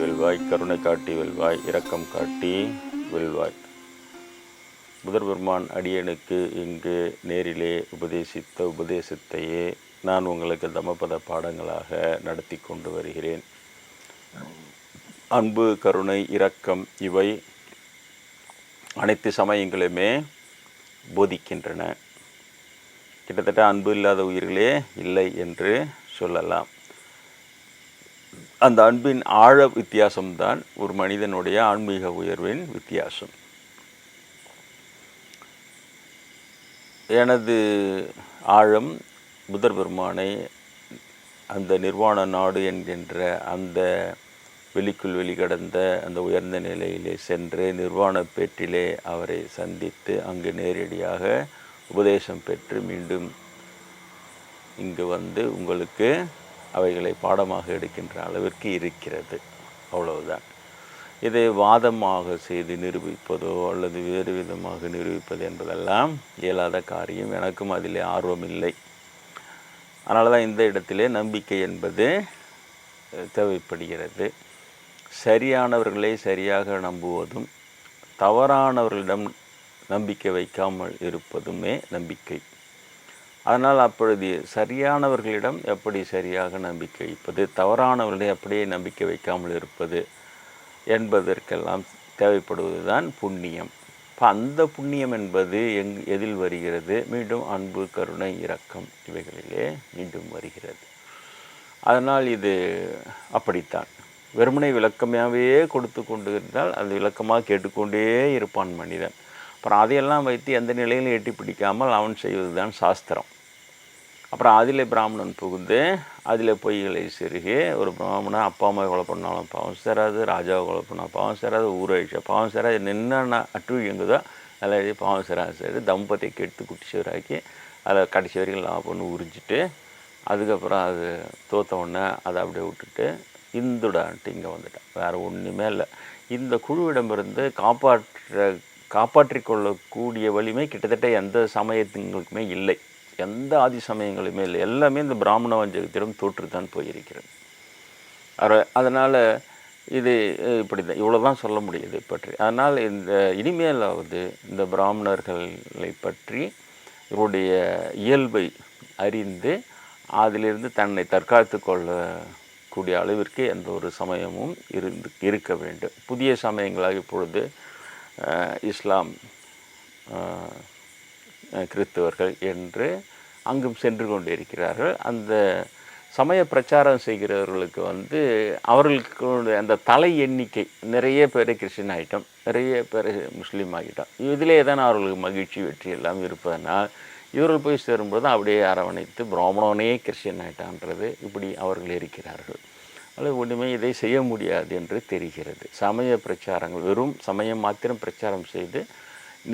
வெல்வாய் கருணை காட்டி வெல்வாய் இரக்கம் காட்டி வெல்வாய். புதர் பெருமான் அடியனுக்கு இங்கு நேரிலே உபதேசித்த உபதேசத்தையே நான் உங்களுக்கு தமபத பாடங்களாக நடத்தி கொண்டு வருகிறேன். அன்பு கருணை இரக்கம் இவை அனைத்து சமயங்களுமே போதிக்கின்றன. கிட்டத்தட்ட அன்பு இல்லாத உயிர்களே இல்லை என்று சொல்லலாம். அந்த அன்பின் ஆழ வித்தியாசம்தான் ஒரு மனிதனுடைய ஆன்மீக உயர்வின் வித்தியாசம். எனது ஆழம் புதர் பெருமானை அந்த நிர்வாண நாடு என்கின்ற அந்த வெளிக்குள் வெளிக்கடந்த அந்த உயர்ந்த நிலையிலே சென்று நிர்வாண பேட்டிலே அவரை சந்தித்து அங்கு நேரடியாக உபதேசம் பெற்று மீண்டும் இங்கு வந்து உங்களுக்கு அவைகளை பாடமாக எடுக்கின்ற அளவிற்கு இருக்கிறது. அவ்வளவுதான். இதை வாதமாக செய்து நிரூபிப்பதோ அல்லது வேறு விதமாக நிரூபிப்பது என்பதெல்லாம் இயலாத காரியம். எனக்கும் அதிலே ஆர்வம் இல்லை அதனால தான் இந்த இடத்திலே நம்பிக்கை என்பது தேவைப்படுகிறது. சரியானவர்களை சரியாக நம்புவதும் தவறானவர்களிடம் நம்பிக்கை வைக்காமல் இருப்பதுமே நம்பிக்கை. அதனால் அப்பொழுது சரியானவர்களிடம் எப்படி சரியாக நம்பிக்கை வைப்பது தவறானவர்களிடம் அப்படியே நம்பிக்கை வைக்காமல் இருப்பது என்பதற்கெல்லாம் தேவைப்படுவது தான் புண்ணியம். இப்போ அந்த புண்ணியம் என்பது எங் எதில் வருகிறது? மீண்டும் அன்பு கருணை இரக்கம் இவைகளிலே மீண்டும் வருகிறது. அதனால் இது அப்படித்தான். வெறுமனை விளக்கமாகவே கொடுத்து கொண்டு இருந்தால் அது விளக்கமாக கேட்டுக்கொண்டே இருப்பான் மனிதன். அப்புறம் அதையெல்லாம் வைத்து எந்த நிலையிலும் எட்டி பிடிக்காமல் அவன் செய்வது தான் சாஸ்திரம். அப்புறம் அதில் பிராமணன் புகுந்து அதில் பொய்களை செருகி ஒரு பிராமணன் அப்பா அம்மா கொலை பண்ணாலும் பாவம் சேராது ராஜாவை கொலை பண்ணால் பாவம் சேராது ஊரழிச்சா பாவம் சேராது என்னென்ன அட்டுழியங்குதோ அதில் எழுதி பாவம் சேராது சரி தம்பதியை கெடுத்து குட்டிச்சவராக்கி அதில் கடைசி வரைக்கும் லாபம் பண்ணி உறிஞ்சிட்டு அதுக்கப்புறம் அது தோத்த உடனே அதை அப்படியே விட்டுட்டு இந்துடான்ட்டு இங்கே வந்துட்டேன் வேறு ஒன்றுமே இல்லை. இந்த குழுவிடமிருந்து காப்பாற்ற காப்பாற்றிக்கொள்ளக்கூடிய வலிமை கிட்டத்தட்ட எந்த சமயத்துங்களுக்குமே இல்லை. எந்த ஆதி சமயங்களுமே இல்லை எல்லாமே இந்த பிராமண வஞ்சகத்திடம் தோற்றுத்தான் போயிருக்கிறது. அதனால் இது இப்படி தான் இவ்வளோ தான் சொல்ல முடியுது பற்றி. அதனால் இந்த இனிமேலாவது இந்த பிராமணர்களை பற்றி இவருடைய இயல்பை அறிந்து அதிலிருந்து தன்னை தற்காத்து கொள்ளக்கூடிய அளவிற்கு எந்த ஒரு சமயமும் இருந்து இருக்க வேண்டும். புதிய சமயங்களாக இப்பொழுது இஸ்லாம் கிறிஸ்தவர்கள் என்று அங்கும் சென்று கொண்டு இருக்கிறார்கள் அந்த சமய பிரச்சாரம் செய்கிறவர்களுக்கு வந்து அவர்களுக்கு அந்த தலை எண்ணிக்கை நிறைய பேர் கிறிஸ்டின் ஆகிட்டோம் நிறைய பேர் முஸ்லீம் ஆகிட்டோம். இதிலே தான் அவர்களுக்கு மகிழ்ச்சி வெற்றி எல்லாம் இருப்பதனால் இவர்கள் போய் சேரும்போது அப்படியே அரவணைத்து பிராமணனே கிறிஸ்டின் ஆகிட்டான்றது இப்படி அவர்கள் இருக்கிறார்கள். அல்லது ஒன்றுமே இதை செய்ய முடியாது என்று தெரிகிறது. சமய பிரச்சாரங்கள் வெறும் சமயம் மாத்திரம் பிரச்சாரம் செய்து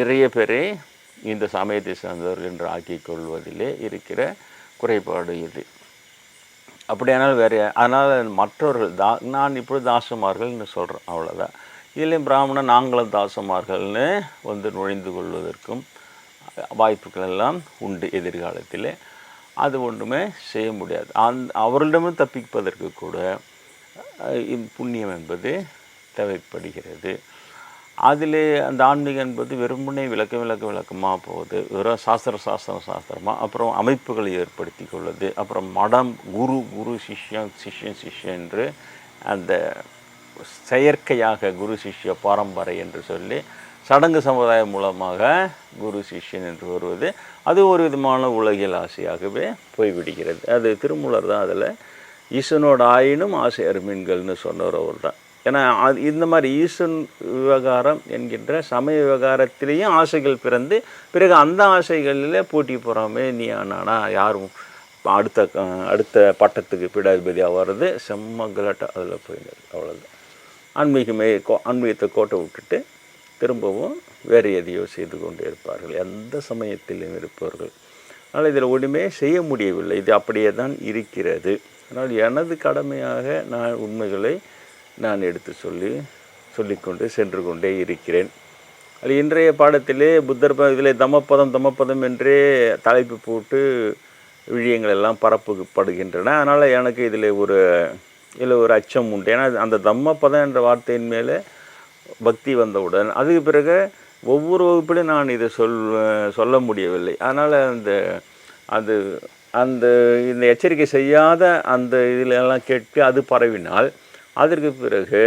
நிறைய பேரை இந்த சமயத்தை சார்ந்தவர் என்று ஆக்கிக் கொள்வதிலே இருக்கிற குறைபாடு இது. அப்படியானால் வேறு அதனால் மற்றவர்கள் தா நான் இப்பொழுது தாசமார்கள்னு சொல்கிறேன் அவ்வளோதான் இதுலேயும் பிராமணன் நாங்களும் தாசமார்கள்னு வந்து நுழைந்து கொள்வதற்கும் வாய்ப்புகள் எல்லாம் உண்டு எதிர்காலத்தில். அது ஒன்றுமே செய்ய முடியாது. அந் அவர்களிடமும் தப்பிப்பதற்கு கூட புண்ணியம் என்பது தேவைப்படுகிறது. அதில் அந்த ஆன்மீகம் என்பது வெறுமனே விளக்க விளக்க விளக்கமாக போகுது. வெறும் சாஸ்திர சாஸ்திரம் சாஸ்திரமாக அப்புறம் அமைப்புகளை ஏற்படுத்தி கொள்வது. அப்புறம் மடம் குரு குரு சிஷ்யம் சிஷ்யன் சிஷ்யன் என்று அந்த செயற்கையாக குரு சிஷ்ய பாரம்பரை என்று சொல்லி சடங்கு சமுதாயம் மூலமாக குரு சிஷ்யன் என்று வருவது. அது ஒரு விதமான உலகியல் ஆசையாகவே போய்விடுகிறது. அது திருமூலர் தான் அதில் ஈசனோட ஆயினும் ஆசை அருமீன்கள்னு சொன்னவர் அவர் தான் ஏன்னா அது இந்த மாதிரி ஈசன் விவகாரம் என்கின்ற சமய விவகாரத்திலேயும் ஆசைகள் பிறந்து பிறகு அந்த ஆசைகளில் போட்டி போகிறாமே நீ ஆனானா யாரும் அடுத்த அடுத்த பட்டத்துக்கு பீடாதிபதியாக வர்றது செம்ம கலாட்டம் அதில் போயிடுது அவ்வளோதான் ஆன்மீகமே கோ ஆன்மீகத்தை கோட்டை விட்டுட்டு திரும்பவும் வேறு எதையோ செய்து கொண்டு இருப்பார்கள். எந்த சமயத்திலும் இருப்பவர்கள். அதனால் இதில் ஒன்றுமே செய்ய முடியவில்லை. இது அப்படியே தான் இருக்கிறது. அதனால் எனது கடமையாக நான் உண்மைகளை நான் எடுத்து சொல்லி சொல்லிக்கொண்டு சென்று கொண்டே இருக்கிறேன். அது இன்றைய பாடத்திலே புத்தர் இதில் தமப்பதம் தமப்பதம் என்றே தலைப்பு போட்டு விழியங்கள் எல்லாம் பரப்பப்படுகின்றன. அதனால் எனக்கு இதில் ஒரு இதில் ஒரு அச்சம் உண்டு. ஏன்னா அந்த தம்மப்பதம் என்ற வார்த்தையின் மேலே பக்தி வந்தவுடன் அதுக்கு பிறகு ஒவ்வொரு வகுப்பிலும் நான் இதை சொல் சொல்ல முடியவில்லை. அதனால் அந்த அது அந்த இந்த எச்சரிக்கை செய்யாத அந்த இதில் எல்லாம் கேட்டு அது பரவினால் அதற்கு பிறகு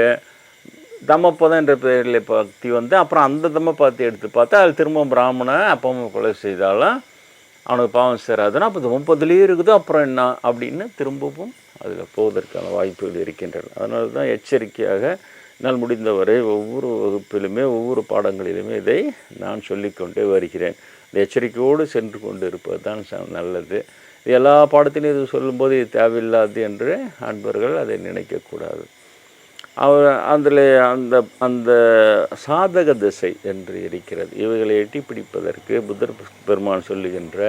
தம்மப்பதம் என்ற பெயரில் பக்தி வந்து அப்புறம் அந்த தம்மப்பதத்தை எடுத்து பார்த்தா அது திரும்ப பிராமண அப்பா கொலை செய்தாலும் அவனுக்கு பாவம் சேராதுன்னா அப்போ தம்மப்பதுலேயே இருக்குது அப்புறம் என்ன அப்படின்னு திரும்பவும் அதில் போவதற்கான வாய்ப்புகள் இருக்கின்றன. அதனால தான் எச்சரிக்கையாக என்னால் முடிந்தவரை ஒவ்வொரு வகுப்பிலுமே ஒவ்வொரு பாடங்களிலுமே இதை நான் சொல்லிக்கொண்டே வருகிறேன். இந்த எச்சரிக்கையோடு சென்று கொண்டு இருப்பது தான் ச- நல்லது. எல்லா பாடத்திலையும் இது சொல்லும்போது இது தேவையில்லாது என்று அன்பர்கள் அதை நினைக்கக்கூடாது. அவர் அதில் அந்த அந்த சாதக திசை என்று இருக்கிறது. இவைகளை எட்டி பிடிப்பதற்கு புத்தர் பெருமான் சொல்லுகின்ற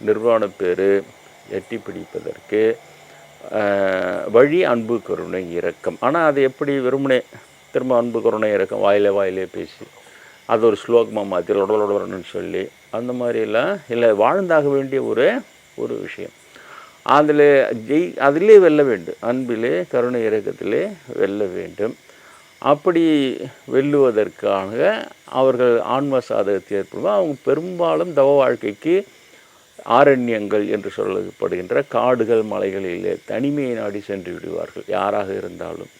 நிர்வாண பேரு எட்டி பிடிப்பதற்கு வழி அன்பு கருணை இறக்கம் ஆனால் அது எப்படி வெறுமனே திரும்ப அன்பு கருணை இறக்கம் வாயிலே வாயிலே பேசி அது ஒரு ஸ்லோகமாக மாற்றி லொடலொடன்னு சொல்லி அந்த மாதிரிலாம் இல்லை வாழ்ந்தாக வேண்டிய ஒரு ஒரு விஷயம் அதில் ஜெய் அதிலே வெல்ல வேண்டும். அன்பிலே கருணை இறக்கத்திலே வெல்ல வேண்டும். அப்படி வெல்லுவதற்காக அவர்கள் ஆன்ம சாதகத்தை ஏற்படுவோம் அவங்க பெரும்பாலும் தவ வாழ்க்கைக்கு ஆரண்யங்கள் என்று சொல்லப்படுகின்ற காடுகள் மலைகளிலே தனிமையை நாடி சென்று விடுவார்கள். யாராக இருந்தாலும்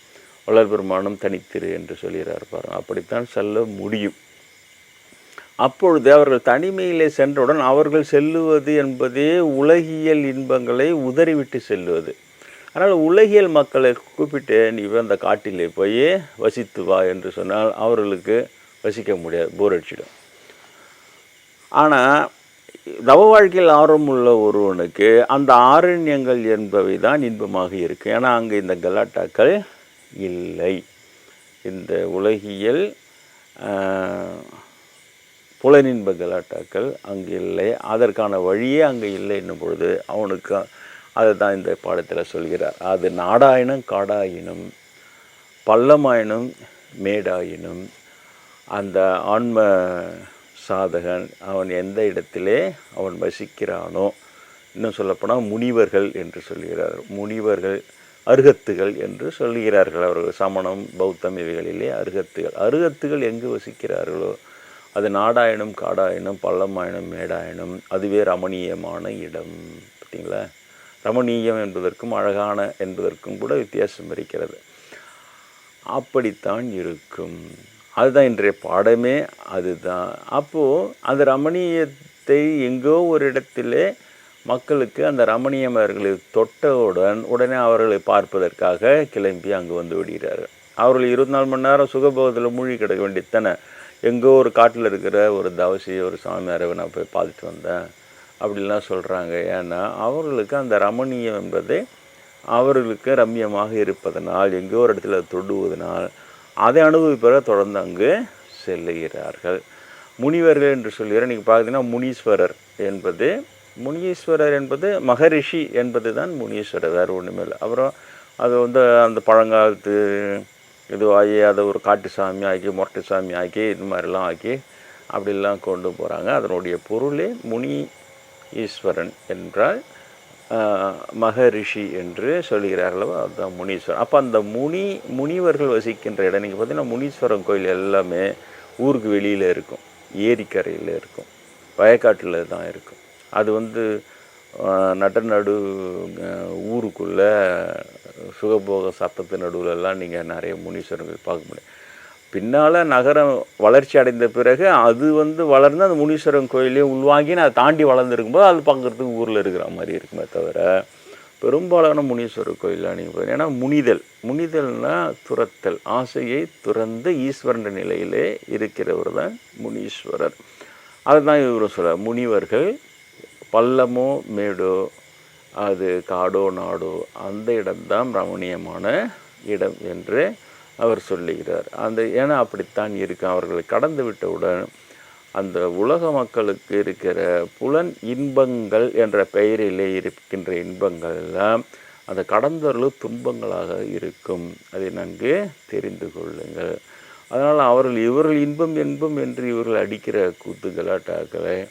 வளர் பெருமானம் தனித்திரு என்று சொல்கிறார் பாருங்கள் அப்படித்தான் செல்ல முடியும். அப்பொழுது அவர்கள் தனிமையிலே சென்றவுடன் அவர்கள் செல்லுவது என்பதே உலகியல் இன்பங்களை உதறிவிட்டு செல்லுவது. அதனால் உலகியல் மக்களை கூப்பிட்டு நீ அந்த காட்டிலே போய் வசித்து வா என்று சொன்னால் அவர்களுக்கு வசிக்க முடியாது போர் அடிச்சிடும். ஆனால் தவ வாழ்க்கையில் ஆர்வம் உள்ள ஒருவனுக்கு அந்த ஆரண்யங்கள் என்பவை தான் இன்பமாக இருக்குது ஏன்னா அங்கே இந்த கலாட்டாக்கள் இல்லை. இந்த உலகியல் புலனின்ப கலாட்டாக்கள் அங்கே இல்லை. அதற்கான வழியே அங்கே இல்லை என்னும் பொழுது அவனுக்கு அதை தான் இந்த பாடத்தில் சொல்கிறார். அது நாடாயினும் காடாயினும் பள்ளமாயினும் மேடாயினும் அந்த ஆன்ம சாதகன் அவன் எந்த இடத்திலே அவன் வசிக்கிறானோ இன்னும் சொல்லப்போனால் முனிவர்கள் என்று சொல்கிறார். முனிவர்கள் அருகத்துகள் என்று சொல்கிறார்கள் அவர்கள். சமணம் பௌத்தம் இவைகளிலே அருகத்துகள். அருகத்துகள் எங்கு வசிக்கிறார்களோ அது நாடாயினும் காடாயினும் பள்ளமாயினும் மேடாயினும் அதுவே ரமணீயமான இடம். பார்த்தீங்களா? ரமணீயம் என்பதற்கும் அழகான என்பதற்கும் கூட வித்தியாசம் இருக்கிறது. அப்படித்தான் இருக்கும். அதுதான் இன்றைய பாடமே அதுதான். அப்போது அந்த ரமணீயத்தை எங்கோ ஒரு இடத்திலே மக்களுக்கு அந்த ரமணியம் அவர்களை தொட்டவுடன் உடனே அவர்களை பார்ப்பதற்காக கிளம்பி அங்கு வந்து விடுகிறார்கள். அவர்கள் இருபத்தி நாலு மணி நேரம் சுகபோகத்தில் மூழ்கி கிடக்க வேண்டியதானே எங்கோ ஒரு காட்டில் இருக்கிற ஒரு தவசி ஒரு சாமியாரை நான் போய் பார்த்துட்டு வந்தேன். அப்படிலாம் சொல்கிறாங்க ஏன்னா அவர்களுக்கு அந்த ரமணீயம் என்பதே அவர்களுக்கு ரம்யமாக இருப்பதனால் எங்கோ ஒரு இடத்துல தொடுவதனால் அதை அனுபவிப்பதை தொடர்ந்து அங்கு செல்லுகிறார்கள். முனிவர்கள் என்று சொல்கிற நீங்கள் பார்த்தீங்கன்னா முனீஸ்வரர் என்பது முனீஸ்வரர் என்பது மகரிஷி என்பது தான் முனீஸ்வரர் வேறு ஒன்றுமே இல்லை. அப்புறம் அது வந்து அந்த பழங்காலத்து இதுவாகி அதை ஒரு காட்டு சாமி ஆக்கி மொரட்டு சாமி ஆக்கி இது மாதிரிலாம் ஆக்கி அப்படிலாம் கொண்டு போகிறாங்க அதனுடைய பொருளே முனி ஈஸ்வரன் என்றால் மகரிஷி என்று சொல்கிறார்களோ அதுதான் முனீஸ்வரன். அப்போ அந்த முனி முனிவர்கள் வசிக்கின்ற இடம் நீங்கள் பார்த்தீங்கன்னா முனீஸ்வரன் கோயில் எல்லாமே ஊருக்கு வெளியில் இருக்கும் ஏரிக்கரையில் இருக்கும் வயக்காட்டில் தான் இருக்கும். அது வந்து ஆஹ், நடு ஊருக்குள்ளே சுகபோக சத்தத்து எல்லாம் நீங்கள் நிறைய முனீஸ்வரர்கள் பார்க்க முடியும். பின்னால் நகரம் வளர்ச்சி அடைந்த பிறகு அது வந்து வளர்ந்து அந்த முனீஸ்வரன் கோயிலையும் உள்வாங்கி அதை தாண்டி வளர்ந்துருக்கும்போது அது பார்க்குறதுக்கு ஊரில் இருக்கிற மாதிரி இருக்குமே தவிர பெரும்பாலான முனீஸ்வரர் கோயிலில் நீங்கள் போய் ஏன்னா முனிதல் முனிதல்னால் துரத்தல் ஆசையை துறந்து ஈஸ்வரன் நிலையிலே இருக்கிறவர் தான் முனீஸ்வரர். அதுதான் இவர் சொல்ல முனிவர்கள் பள்ளமோ மேடோ அது காடோ நாடோ அந்த இடம்தான் ரமணீயமான இடம் என்று அவர் சொல்லுகிறார். அந்த ஏன்னா அப்படித்தான் இருக்கு. அவர்களை கடந்து விட்டவுடன் அந்த உலக மக்களுக்கு இருக்கிற புலன் இன்பங்கள் என்ற பெயரிலே இருக்கின்ற இன்பங்கள் எல்லாம் அந்த கடந்தவர்கள் துன்பங்களாக இருக்கும். அதை நன்கு தெரிந்து கொள்ளுங்கள். அதனால் அவர்கள் இவர்கள் இன்பம் இன்பம் என்று இவர்கள் அடிக்கிற கூத்து கலாட்டாக்களை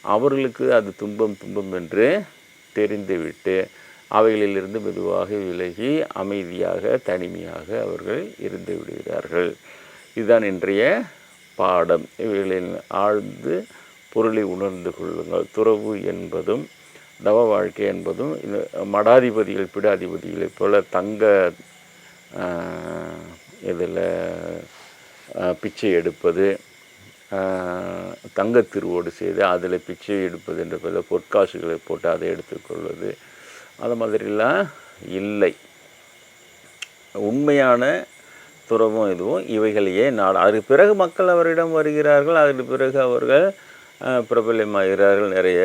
அவர்களுக்கு அது துன்பம் துன்பம் என்று தெரிந்துவிட்டு அவைகளிலிருந்து மெதுவாக விலகி அமைதியாக தனிமையாக அவர்கள் இருந்து விடுகிறார்கள். இதுதான் இன்றைய பாடம். இவைகளில் ஆழ்ந்து பொருளை உணர்ந்து கொள்ளுங்கள். துறவு என்பதும் தவ வாழ்க்கை என்பதும் மடாதிபதிகள் பிடாதிபதிகளைப் போல தங்க இதில் பிச்சை எடுப்பது தங்கத் திருவோடு செய்து அதில் பிச்சை எடுப்பது என்ற பேரில் பொற்காசுகளை போட்டு அதை எடுத்துக்கொள்வது அது மாதிரிலாம் இல்லை. உண்மையான துறவும் இதுவும் இவைகளையே நாடு. அதுக்கு பிறகு மக்கள் அவரிடம் வருகிறார்கள் அதற்கு பிறகு அவர்கள் அஹ், பிரபல்யமாகிறார்கள் நிறைய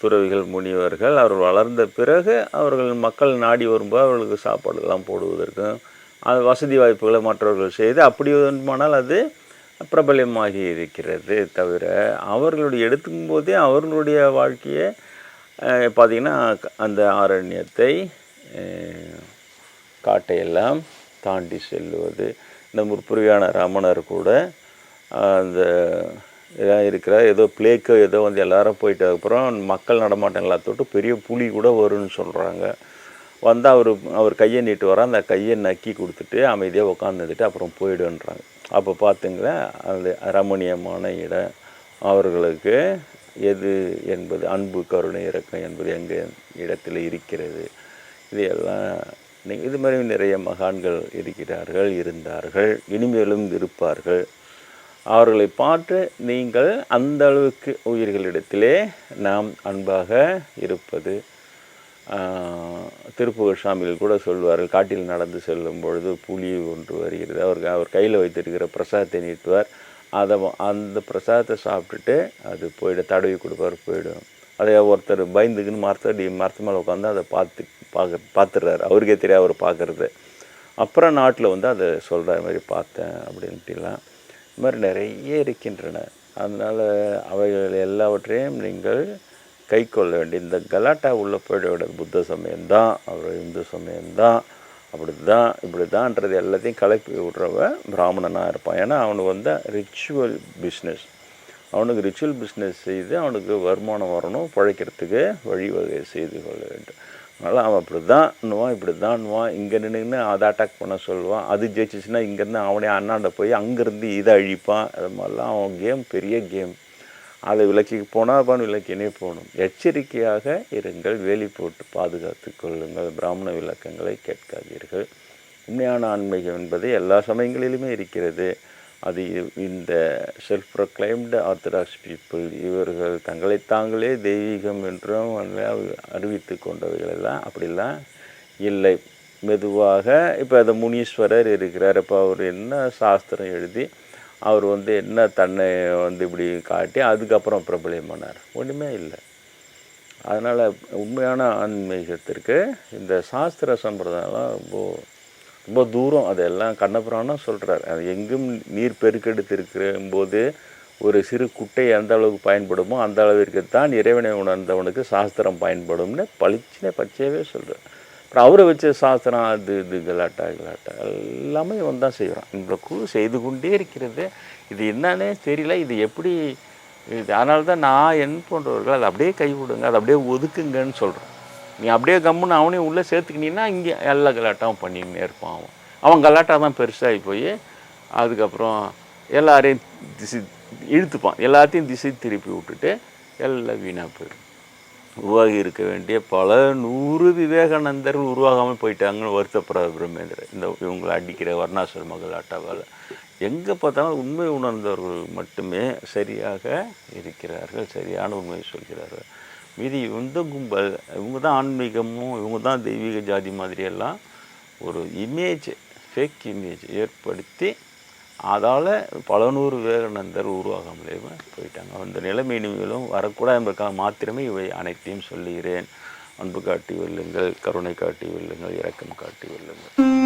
துறவிகள் முனிவர்கள் அவர்கள் வளர்ந்த பிறகு அவர்கள் மக்கள் நாடி வரும்போது அவர்களுக்கு சாப்பாடுலாம் போடுவதற்கும் அது வசதி வாய்ப்புகளை மற்றவர்கள் செய்து அப்படி வேண்டுமானால் அது பிரபலமாகி இருக்கிறது தவிர அவர்களுடைய எடுத்துக்கும் போதே அவர்களுடைய வாழ்க்கையை பார்த்திங்கன்னா அந்த ஆரண்யத்தை காட்டையெல்லாம் தாண்டி செல்லுவது. இந்த முற்புரியான ரமணர் கூட அந்த இதாக இருக்கிற ஏதோ பிளேக்கோ ஏதோ வந்து எல்லாரும் போயிட்டு அப்புறம் மக்கள் நடமாட்டம் எல்லாத்தோட்டும் பெரிய புலி கூட வரும்னு சொல்கிறாங்க வந்து அவர் அவர் கையை நீட்டு வர அந்த கையை நக்கி கொடுத்துட்டு அமைதியாக உட்காந்துட்டு அப்புறம் போயிடுன்றாங்க. அப்போ பார்த்துங்களேன் அது ரமணியமான இடம். அவர்களுக்கு எது என்பது அன்பு கருணை இறக்கம் என்பது எங்கள் இடத்தில் இருக்கிறது? இது எல்லாம் நீங்கள் இது மாதிரி நிறைய மகான்கள் இருக்கிறார்கள் இருந்தார்கள் இனிமேலும் இருப்பார்கள். அவர்களை பார்த்து நீங்கள் அந்த அளவுக்கு உயிர்களிடத்திலே நாம் அன்பாக இருப்பது திருப்புகழ் சாமிகள் கூட சொல்வார்கள் காட்டில் நடந்து செல்லும் பொழுது புலி ஒன்று வருகிறது. அவர் அவர் கையில் வைத்திருக்கிற பிரசாதத்தை நீட்டுவார். அதை அந்த பிரசாதத்தை சாப்பிட்டுட்டு அது போயிடும் தடவி கொடுப்பார் போயிடும். அதே ஒருத்தர் பயந்துக்குன்னு மரத்தடி மரத்து மேலே உட்காந்து அதை பார்த்து பார்க்க பார்த்துடுறாரு. அவருக்கே தெரியாது அவர் பார்க்குறது. அப்புறம் நாட்டில் வந்து அதை சொல்கிற மாதிரி பார்த்தேன் அப்படின்ட்டுலாம். இது மாதிரி நிறைய இருக்கின்றன. அதனால் அவைகள் எல்லாவற்றையும் நீங்கள் கை கொள்ள வேண்டிய இந்த கலாட்டா உள்ள போயிட புத்த சமயம்தான் அவர் இந்து சமயம்தான் அப்படி தான் இப்படி தான்ன்றது எல்லாத்தையும் கலப்பி விடுறவ பிராமணனாக இருப்பான். ஏன்னா அவனுக்கு வந்து ரிச்சுவல் பிஸ்னஸ் அவனுக்கு ரிச்சுவல் பிஸ்னஸ் செய்து அவனுக்கு வருமானம் வரணும் பழைக்கிறதுக்கு வழிவகை செய்து கொள்ள வேண்டும். அதனால் அவன் அப்படி தான்னுவான் இப்படி தான்னுவான் இங்கே நின்றுன்னு அதை அட்டாக் பண்ண சொல்லுவான். அது ஜெயிச்சிச்சுன்னா இங்கேருந்து அவனே அண்ணாண்ட போய் அங்கேருந்து இதை அழிப்பான். அது மாதிரிலாம் அவன் கேம் பெரிய கேம் அதை விளக்கிக்கு போனால் பான் விளக்கினே போகணும். எச்சரிக்கையாக இருங்கள் வேலி போட்டு பாதுகாத்து கொள்ளுங்கள் பிராமண விளக்கங்களை கேட்காதீர்கள். உண்மையான ஆன்மீகம் என்பது எல்லா சமயங்களிலுமே இருக்கிறது. அது இந்த செல்ஃப் ப்ரொக்ளைம்டு ஆர்த்தடாக்ஸ் பீப்புள் இவர்கள் தங்களை தாங்களே தெய்வீகம் என்றும் அறிவித்து கொண்டவைகளெல்லாம் அப்படிலாம் இல்லை. மெதுவாக இப்போ அந்த முனீஸ்வரர் இருக்கிறார். இப்போ அவர் என்ன சாஸ்திரம் எழுதி அவர் வந்து என்ன தன்னை வந்து இப்படி காட்டி அதுக்கப்புறம் பிரபலியமானார் ஒன்றுமே இல்லை. அதனால் உண்மையான ஆன்மீகத்திற்கு இந்த சாஸ்திர சம்பிரதாயம்லாம் ரொம்ப ரொம்ப தூரம். அதெல்லாம் கண்ணபுராணம் சொல்கிறார் அது எங்கும் நீர் பெருக்கெடுத்து போது ஒரு சிறு குட்டை எந்த அளவுக்கு பயன்படுமோ அந்த அளவிற்கு தான் இறைவனை உணர்ந்தவனுக்கு சாஸ்திரம் பயன்படும்னு பளிச்சினே பச்சையவே சொல்கிறார் அப்புறம் அவரை வச்ச சாஸ்திரம் அது இது கலாட்டா கலாட்டா எல்லாமே இவன் தான் செய்கிறான் இந்த குழு செய்து கொண்டே இருக்கிறது. இது என்னன்னே தெரியல. இது எப்படி இது அதனால தான் நான் என் போன்றவர்கள் அதை அப்படியே கைவிடுங்க அதை அப்படியே ஒதுக்குங்கன்னு சொல்கிறேன் நீ அப்படியே கம்முன்னு அவனையும் உள்ளே சேர்த்துக்கினீங்கன்னா இங்கே எல்லா கலாட்டாவும் பண்ணிக்கினே இருப்பான் அவன். அவன் கலாட்டா தான் பெருசாகி போய் அதுக்கப்புறம் எல்லாரையும் திசை இழுத்துப்பான். எல்லாத்தையும் திசை திருப்பி விட்டுட்டு எல்லாம் வீணாக போயிடும். உருவாகி இருக்க வேண்டிய பல நூறு விவேகானந்தர்கள் உருவாகாமல் போயிட்டாங்கன்னு வருத்தப்படுற பிரம்மேந்திரன் இந்த இவங்களை அடிக்கிற வர்ணாசுல மகள் ஆட்டாவால் எங்கே பார்த்தாலும் உண்மை உணர்ந்தவர்கள் மட்டுமே சரியாக இருக்கிறார்கள் சரியான உண்மையை சொல்கிறார்கள். மீதி இந்த கும்பல் இவங்க தான் ஆன்மீகமும் இவங்க தான் தெய்வீக ஜாதி மாதிரியெல்லாம் ஒரு இமேஜ் ஃபேக் இமேஜ் ஏற்படுத்தி அதால் பல நூறு விவேகானந்தர் உருவாகாமலே போயிட்டாங்க. அந்த நிலைமை இனிமேலும் வரக்கூடாது என்பதற்காக மாத்திரமே இவை அனைத்தையும் சொல்லுகிறேன். அன்பு காட்டி வெல்லுங்கள் கருணை காட்டி வெல்லுங்கள் இரக்கம் காட்டி வெல்லுங்கள்.